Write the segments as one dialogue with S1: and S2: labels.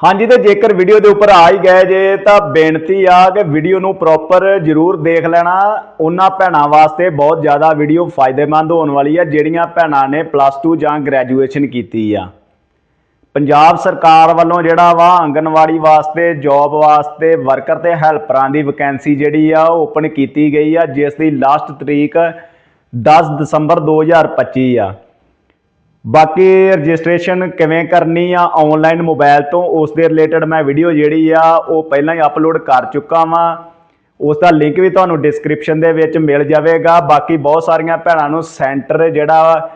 S1: ਹਾਂਜੀ, ਤੇ ਜੇਕਰ ਵੀਡੀਓ ਦੇ ਉੱਪਰ ਆ ਹੀ ਗਏ ਜੇ, ਤਾਂ ਬੇਨਤੀ ਆ ਕਿ ਵੀਡੀਓ ਨੂੰ ਪ੍ਰੋਪਰ ਜਰੂਰ ਦੇਖ ਲੈਣਾ। ਉਹਨਾਂ ਭੈਣਾਂ ਵਾਸਤੇ ਬਹੁਤ ਜ਼ਿਆਦਾ ਵੀਡੀਓ ਫਾਇਦੇਮੰਦ ਹੋਣ ਵਾਲੀ ਆ, ਜਿਹੜੀਆਂ ਭੈਣਾਂ ਨੇ ਪਲੱਸ 2 ਜਾਂ ਗ੍ਰੈਜੂਏਸ਼ਨ ਕੀਤੀ ਆ। ਪੰਜਾਬ ਸਰਕਾਰ ਵੱਲੋਂ ਜਿਹੜਾ ਵਾ, ਆਂਗਨਵਾੜੀ ਵਾਸਤੇ ਜੌਬ ਵਾਸਤੇ ਵਰਕਰ ਤੇ ਹੈਲਪਰਾਂ ਦੀ ਵੈਕੈਂਸੀ ਜਿਹੜੀ ਆ ਉਹ ਓਪਨ ਕੀਤੀ ਗਈ ਆ, ਜਿਸ ਦੀ ਲਾਸਟ ਤਰੀਕ 10 ਦਸੰਬਰ 2025 ਆ। ਬਾਕੀ ਰਜਿਸਟ੍ਰੇਸ਼ਨ ਕਿਵੇਂ ਕਰਨੀ ਆ ਆਨਲਾਈਨ ਮੋਬਾਈਲ ਤੋਂ, ਉਸ ਦੇ ਰਿਲੇਟਡ ਮੈਂ ਵੀਡੀਓ ਜਿਹੜੀ ਆ, ਉਹ ਪਹਿਲਾਂ ਹੀ ਅਪਲੋਡ ਕਰ ਚੁੱਕਾ ਵਾਂ। ਉਸ ਦਾ ਲਿੰਕ ਵੀ ਤੁਹਾਨੂੰ ਡਿਸਕ੍ਰਿਪਸ਼ਨ ਦੇ ਵਿੱਚ ਮਿਲ ਜਾਵੇਗਾ। ਬਾਕੀ ਬਹੁਤ ਸਾਰੀਆਂ ਭੈਣਾਂ ਨੂੰ ਸੈਂਟਰ ਜਿਹੜਾ ਵਾ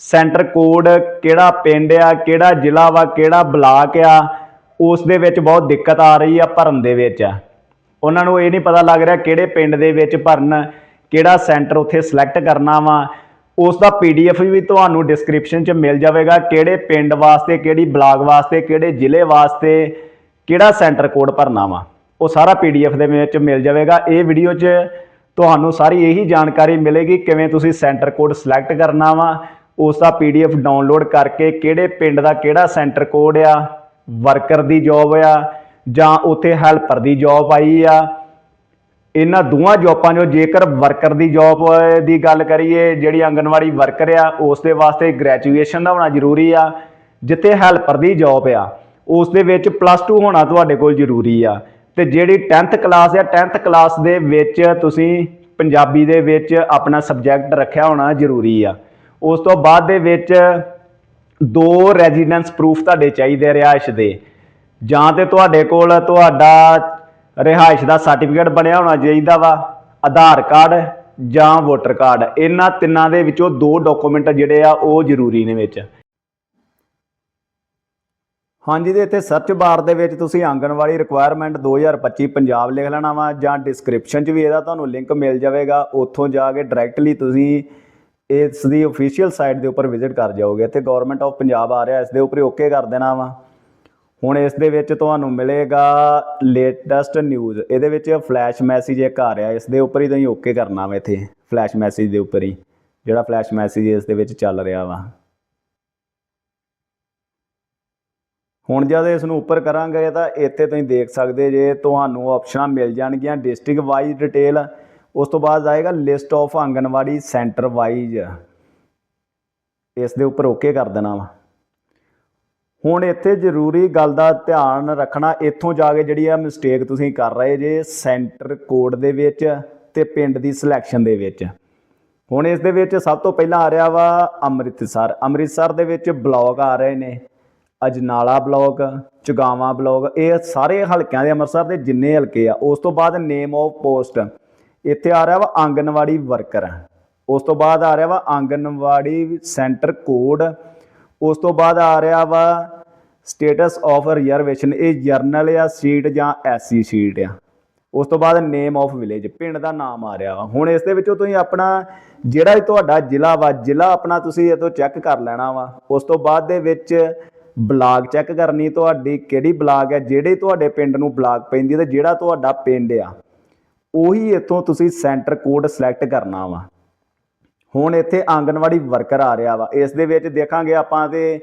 S1: ਸੈਂਟਰ ਕੋਡ ਕਿਹੜਾ ਪਿੰਡ ਆ, ਕਿਹੜਾ ਜ਼ਿਲ੍ਹਾ ਵਾ, ਕਿਹੜਾ ਬਲਾਕ ਆ, ਉਸ ਦੇ ਵਿੱਚ ਬਹੁਤ ਦਿੱਕਤ ਆ ਰਹੀ ਆ ਭਰਨ ਦੇ ਵਿੱਚ। ਉਹਨਾਂ ਨੂੰ ਇਹ ਨਹੀਂ ਪਤਾ ਲੱਗ ਰਿਹਾ ਕਿਹੜੇ ਪਿੰਡ ਦੇ ਵਿੱਚ ਭਰਨ, ਕਿਹੜਾ ਸੈਂਟਰ ਉੱਥੇ ਸਿਲੈਕਟ ਕਰਨਾ ਵਾ। ਉਸ ਦਾ ਪੀਡੀਐਫ ਵੀ ਤੁਹਾਨੂੰ ਡਿਸਕ੍ਰਿਪਸ਼ਨ 'ਚ ਮਿਲ ਜਾਵੇਗਾ ਕਿਹੜੇ ਪਿੰਡ ਵਾਸਤੇ, ਕਿਹੜੀ ਬਲਾਕ ਵਾਸਤੇ, ਕਿਹੜੇ ਜ਼ਿਲ੍ਹੇ ਵਾਸਤੇ, ਕਿਹੜਾ ਸੈਂਟਰ ਕੋਡ ਭਰਨਾ ਵਾ। ਉਹ ਸਾਰਾ ਪੀਡੀਐਫ ਦੇ ਵਿੱਚ ਮਿਲ ਜਾਵੇਗਾ। ਇਹ ਵੀਡੀਓ 'ਚ ਤੁਹਾਨੂੰ ਸਾਰੀ ਇਹੀ ਜਾਣਕਾਰੀ ਮਿਲੇਗੀ ਕਿਵੇਂ ਤੁਸੀਂ ਸੈਂਟਰ ਕੋਡ ਸਿਲੈਕਟ ਕਰਨਾ ਵਾ ਉਸ ਦਾ ਪੀਡੀਐਫ ਡਾਊਨਲੋਡ ਕਰਕੇ ਕਿਹੜੇ ਪਿੰਡ ਦਾ ਕਿਹੜਾ ਸੈਂਟਰ ਕੋਡ ਆ ਵਰਕਰ ਦੀ ਜੌਬ ਆ, ਜਾਂ ਉੱਥੇ ਹੈਲਪਰ ਦੀ ਜੌਬ ਆਈ ਆ ਇਹਨਾਂ ਦੋਵਾਂ ਜੌਬਾਂ ਜੋ ਜੇਕਰ ਵਰਕਰ ਦੀ ਜੌਬ ਦੀ ਗੱਲ ਕਰੀਏ, ਜਿਹੜੀ ਆਂਗਨਵਾੜੀ ਵਰਕਰ ਆ, ਉਸ ਦੇ ਵਾਸਤੇ ਗ੍ਰੈਜੂਏਸ਼ਨ ਦਾ ਹੋਣਾ ਜ਼ਰੂਰੀ ਆ, ਜਿੱਥੇ ਹੈਲਪਰ ਦੀ ਜੌਬ ਆ, ਉਸ ਦੇ ਵਿੱਚ ਪਲੱਸ 2 ਹੋਣਾ ਤੁਹਾਡੇ ਕੋਲ ਜ਼ਰੂਰੀ ਆ। ਤੇ ਜਿਹੜੀ 10th ਕਲਾਸ ਆ 10th ਕਲਾਸ ਦੇ ਵਿੱਚ ਤੁਸੀਂ ਪੰਜਾਬੀ ਦੇ ਵਿੱਚ ਆਪਣਾ ਸਬਜੈਕਟ ਰੱਖਿਆ ਹੋਣਾ ਜ਼ਰੂਰੀ ਆ। ਉਸ ਤੋਂ ਬਾਅਦ ਦੇ ਵਿੱਚ ਦੋ ਰੈਜ਼ੀਡੈਂਸ ਪ੍ਰੂਫ ਤੁਹਾਡੇ ਚਾਹੀਦੇ ਰਿਹਾਇਸ਼ ਦੇ। ਜਾਂ ਤੇ ਤੁਹਾਡੇ ਕੋਲ ਤੁਹਾਡਾ ਰਿਹਾਇਸ਼ ਦਾ ਸਰਟੀਫਿਕੇਟ ਬਣਿਆ ਹੋਣਾ ਚਾਹੀਦਾ ਵਾ, ਆਧਾਰ ਕਾਰਡ ਜਾਂ ਵੋਟਰ ਕਾਰਡ। ਇਹਨਾਂ ਤਿੰਨਾਂ ਦੇ ਵਿੱਚੋਂ ਦੋ ਡਾਕੂਮੈਂਟ ਜਿਹੜੇ ਆ, ਉਹ ਜ਼ਰੂਰੀ ਨੇ ਵਿੱਚ। ਹਾਂਜੀ ਦੇ ਇੱਥੇ ਸਰਚ ਬਾਰ ਦੇ ਵਿੱਚ ਤੁਸੀਂ ਆਂਗਣਵਾੜੀ ਰਿਕੁਆਇਰਮੈਂਟ 2025 ਪੰਜਾਬ ਲਿਖ ਲੈਣਾ ਵਾ, ਜਾਂ ਡਿਸਕ੍ਰਿਪਸ਼ਨ 'ਚ ਵੀ ਇਹਦਾ ਤੁਹਾਨੂੰ ਲਿੰਕ ਮਿਲ ਜਾਵੇਗਾ। ਉੱਥੋਂ ਜਾ ਕੇ ਡਾਇਰੈਕਟਲੀ ਤੁਸੀਂ ਇਸ ਦੀ ਅਫੀਸ਼ੀਅਲ ਸਾਈਟ ਦੇ ਉੱਪਰ ਵਿਜ਼ਿਟ ਕਰ ਜਾਓਗੇ। ਤੇ ਗਵਰਨਮੈਂਟ ਆਫ ਪੰਜਾਬ ਆ ਰਿਹਾ, ਇਸ ਦੇ ਉੱਪਰ ਓਕੇ ਕਰ ਦੇਣਾ ਵਾ। ਹੁਣ ਇਸ ਦੇ ਵਿੱਚ ਤੁਹਾਨੂੰ ਮਿਲੇਗਾ ਲੇਟੈਸਟ ਨਿਊਜ਼ ਇਹਦੇ ਵਿੱਚ ਫਲੈਸ਼ ਮੈਸੇਜ ਇੱਕ ਆ ਰਿਹਾ, ਇਸ ਦੇ ਉੱਪਰ ਹੀ ਤੁਸੀਂ ਓਕੇ ਕਰਨਾ ਵਾ ਇੱਥੇ ਫਲੈਸ਼ ਮੈਸੇਜ ਦੇ ਉੱਪਰ ਹੀ। ਜਿਹੜਾ ਫਲੈਸ਼ ਮੈਸੇਜ ਇਸ ਦੇ ਵਿੱਚ ਚੱਲ ਰਿਹਾ ਵਾ। ਹੁਣ ਜਦ ਇਸ ਨੂੰ ਉੱਪਰ ਕਰਾਂਗੇ ਤਾਂ ਇੱਥੇ ਤੁਸੀਂ ਦੇਖ ਸਕਦੇ ਜੇ ਤੁਹਾਨੂੰ ਆਪਸ਼ਨਾਂ ਮਿਲ ਜਾਣਗੀਆਂ ਡਿਸਟ੍ਰਿਕਟ ਵਾਈਜ਼ ਡਿਟੇਲ ਉਸ ਤੋਂ ਬਾਅਦ ਆਏਗਾ list of anganwadi centre wise ਇਸ ਦੇ ਉੱਪਰ ਓਕੇ ਕਰ ਦੇਣਾ ਵਾ। ਹੁਣ ਇੱਥੇ ਜ਼ਰੂਰੀ ਗੱਲ ਦਾ ਧਿਆਨ ਰੱਖਣਾ, ਇੱਥੋਂ ਜਾ ਕੇ ਜਿਹੜੀ ਆ ਮਿਸਟੇਕ ਤੁਸੀਂ ਕਰ ਰਹੇ ਜੇ ਸੈਂਟਰ ਕੋਡ ਦੇ ਵਿੱਚ ਤੇ ਪਿੰਡ ਦੀ ਸਿਲੈਕਸ਼ਨ ਦੇ ਵਿੱਚ। ਹੁਣ ਇਸ ਦੇ ਵਿੱਚ ਸਭ ਤੋਂ ਪਹਿਲਾਂ ਆ ਰਿਹਾ ਵਾ ਅੰਮ੍ਰਿਤਸਰ। ਅੰਮ੍ਰਿਤਸਰ ਦੇ ਵਿੱਚ ਬਲਾਕ ਆ ਰਹੇ ਨੇ। ਅਜਨਾਲਾ ਬਲਾਕ ਚੁਗਾਵਾਂ ਬਲਾਕ ਇਹ ਸਾਰੇ ਹਲਕਿਆਂ ਦੇ ਅੰਮ੍ਰਿਤਸਰ ਦੇ ਜਿੰਨੇ ਹਲਕੇ ਆ, ਉਸ ਤੋਂ ਬਾਅਦ ਨੇਮ ਆਫ ਪੋਸਟ ਇੱਥੇ ਆ ਰਿਹਾ ਵਾ ਆਂਗਨਵਾੜੀ ਵਰਕਰ ਉਸ ਤੋਂ ਬਾਅਦ ਆ ਰਿਹਾ ਵਾ ਆਂਗਨਵਾੜੀ ਸੈਂਟਰ ਕੋਡ ਉਸ ਤੋਂ ਬਾਅਦ ਆ ਰਿਹਾ ਵਾ ਸਟੇਟਸ ਆਫ ਰਿਜ਼ਰਵੇਸ਼ਨ ਇਹ ਜਰਨਲ ਆ ਸੀਟ ਜਾਂ ਐਸਸੀ ਸੀਟ ਆ। ਉਸ ਤੋਂ ਬਾਅਦ ਨੇਮ ਆਫ ਵਿਲੇਜ ਪਿੰਡ ਦਾ ਨਾਮ ਆ ਰਿਹਾ ਵਾ। ਹੁਣ ਇਸ ਦੇ ਵਿੱਚੋਂ ਤੁਸੀਂ ਆਪਣਾ ਜਿਹੜਾ ਤੁਹਾਡਾ ਜ਼ਿਲ੍ਹਾ ਵਾ, ਜ਼ਿਲ੍ਹਾ ਆਪਣਾ ਤੁਸੀਂ ਇਹ ਤੋਂ ਚੈੱਕ ਕਰ ਲੈਣਾ ਵਾ। ਉਸ ਤੋਂ ਬਾਅਦ ਦੇ ਵਿੱਚ ਬਲਾਕ ਚੈੱਕ ਕਰਨੀ ਤੁਹਾਡੀ, ਕਿਹੜੀ ਬਲਾਕ ਹੈ ਜਿਹੜੇ ਤੁਹਾਡੇ ਪਿੰਡ ਨੂੰ ਬਲਾਕ ਪੈਂਦੀ ਹੈ ਤੇ ਜਿਹੜਾ ਤੁਹਾਡਾ ਪਿੰਡ ਆ, ਉਹੀ ਇੱਥੋਂ ਤੁਸੀਂ ਸੈਂਟਰ ਕੋਡ ਸਿਲੈਕਟ ਕਰਨਾ ਵਾ। ਹੁਣ ਇੱਥੇ ਆਂਗਨਵਾੜੀ ਵਰਕਰ ਆ ਰਿਹਾ ਵਾ। ਇਸ ਦੇ ਵਿੱਚ ਦੇਖਾਂਗੇ ਆਪਾਂ ਤੇ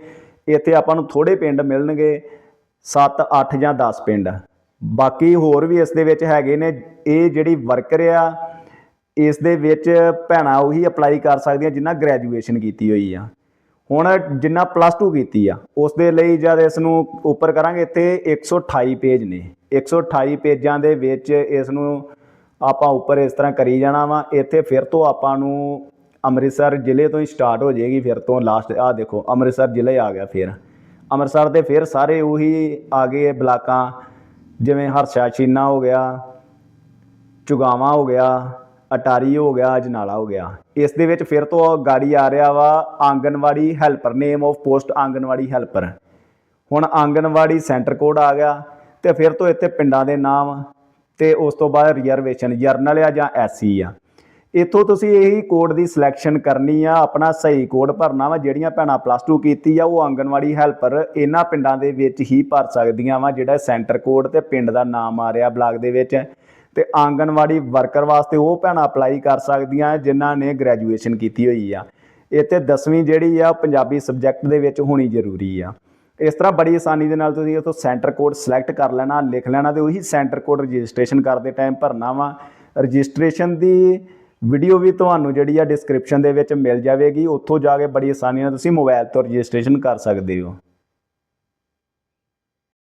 S1: ਇੱਥੇ ਆਪਾਂ ਨੂੰ ਥੋੜੇ ਪਿੰਡ ਮਿਲਣਗੇ 7 8 ਜਾਂ 10 ਪਿੰਡ। ਬਾਕੀ ਹੋਰ ਵੀ ਇਸ ਦੇ ਵਿੱਚ ਹੈਗੇ ਨੇ, ਇਹ ਜਿਹੜੀ ਵਰਕਰ ਆ, ਇਸ ਦੇ ਵਿੱਚ ਭੈਣਾਂ ਉਹੀ ਅਪਲਾਈ ਕਰ ਸਕਦੀਆਂ ਜਿਨ੍ਹਾਂ ਗ੍ਰੈਜੂਏਸ਼ਨ ਕੀਤੀ ਹੋਈ ਆ। ਹੁਣ ਜਿੰਨਾ ਪਲੱਸ 2 ਕੀਤੀ ਆ, ਉਸ ਦੇ ਲਈ ਜਦ ਇਸ ਨੂੰ ਉੱਪਰ ਕਰਾਂਗੇ, ਇੱਥੇ 128 ਪੇਜ ਨੇ। 128 ਪੇਜਾਂ ਦੇ ਵਿੱਚ ਇਸ ਨੂੰ ਆਪਾਂ ਉੱਪਰ ਇਸ ਤਰ੍ਹਾਂ ਕਰੀ ਜਾਣਾ ਵਾ। ਇੱਥੇ ਫਿਰ ਤੋਂ ਆਪਾਂ ਨੂੰ ਅੰਮ੍ਰਿਤਸਰ ਜ਼ਿਲ੍ਹੇ ਤੋਂ ਹੀ ਸਟਾਰਟ ਹੋ ਜਾਏਗੀ ਫਿਰ ਤੋਂ ਲਾਸਟ ਆ ਦੇਖੋ, ਅੰਮ੍ਰਿਤਸਰ ਜ਼ਿਲ੍ਹਾ ਆ ਗਿਆ ਫਿਰ। ਅੰਮ੍ਰਿਤਸਰ ਦੇ ਫਿਰ ਸਾਰੇ ਉਹੀ ਆ ਗਏ ਬਲਾਕਾਂ, ਜਿਵੇਂ ਹਰਸ਼ਾ ਛੀਨਾ ਹੋ ਗਿਆ, ਚੁਗਾਵਾਂ ਹੋ ਗਿਆ, ਅਟਾਰੀ ਹੋ ਗਿਆ, ਅਜਨਾਲਾ ਹੋ ਗਿਆ। ਇਸ ਦੇ ਵਿੱਚ ਫਿਰ ਤੋਂ ਗਾੜੀ ਆ ਰਿਹਾ ਵਾ anganwadi helper name of post anganwadi helper. ਹੁਣ ਆਂਗਨਵਾੜੀ ਸੈਂਟਰ ਕੋਡ ਆ ਗਿਆ ਤੇ ਫਿਰ ਤੋਂ ਇੱਥੇ ਪਿੰਡਾਂ ਦੇ ਨਾਮ ਤੇ ਉਸ ਤੋਂ ਬਾਅਦ ਰਿਜ਼ਰਵੇਸ਼ਨ ਜਰਨਲ ਆ ਜਾਂ ਐਸਸੀ ਆ। ਇੱਥੋਂ ਤੁਸੀਂ ਇਹੀ ਕੋਡ ਦੀ ਸਿਲੈਕਸ਼ਨ ਕਰਨੀ ਆ, ਆਪਣਾ ਸਹੀ ਕੋਡ ਭਰਨਾ ਵਾ, ਜਿਹੜੀਆਂ ਭੈਣਾਂ ਪਲੱਸ 2 ਕੀਤੀ ਆ, ਉਹ ਆਂਗਨਵਾੜੀ ਹੈਲਪਰ ਇਹਨਾਂ ਪਿੰਡਾਂ ਦੇ ਵਿੱਚ ਹੀ ਭਰ ਸਕਦੀਆਂ ਵਾ, ਜਿਹੜਾ ਸੈਂਟਰ ਕੋਡ ਤੇ ਪਿੰਡ ਦਾ ਨਾਮ ਆ ਰਿਹਾ ਬਲਾਕ ਦੇ ਵਿੱਚ। ਤੇ ਆਂਗਨਵਾੜੀ ਵਰਕਰ ਵਾਸਤੇ ਉਹ ਭੈਣਾਂ ਅਪਲਾਈ ਕਰ ਸਕਦੀਆਂ ਜਿਨ੍ਹਾਂ ਨੇ ਗ੍ਰੈਜੂਏਸ਼ਨ ਕੀਤੀ ਹੋਈ ਆ। ਇੱਥੇ 10ਵੀਂ ਜਿਹੜੀ ਆ, ਉਹ ਪੰਜਾਬੀ ਸਬਜੈਕਟ ਦੇ ਵਿੱਚ ਹੋਣੀ ਜ਼ਰੂਰੀ ਆ। ਇਸ ਤਰ੍ਹਾਂ ਬੜੀ ਆਸਾਨੀ ਦੇ ਨਾਲ ਤੁਸੀਂ ਉੱਥੋਂ ਸੈਂਟਰ ਕੋਡ ਸਿਲੈਕਟ ਕਰ ਲੈਣਾ, ਲਿਖ ਲੈਣਾ ਤੇ ਉਹੀ ਸੈਂਟਰ ਕੋਡ ਰਜਿਸਟ੍ਰੇਸ਼ਨ ਕਰਦੇ ਟਾਈਮ ਭਰਨਾ ਵਾ। ਰਜਿਸਟ੍ਰੇਸ਼ਨ ਦੀ ਵੀਡੀਓ ਵੀ ਤੁਹਾਨੂੰ ਜਿਹੜੀ ਆ ਡਿਸਕ੍ਰਿਪਸ਼ਨ ਦੇ ਵਿੱਚ ਮਿਲ ਜਾਵੇਗੀ। ਉੱਥੋਂ ਜਾ ਕੇ ਬੜੀ ਆਸਾਨੀ ਨਾਲ ਤੁਸੀਂ ਮੋਬਾਈਲ ਤੋਂ ਰਜਿਸਟ੍ਰੇਸ਼ਨ ਕਰ ਸਕਦੇ ਹੋ।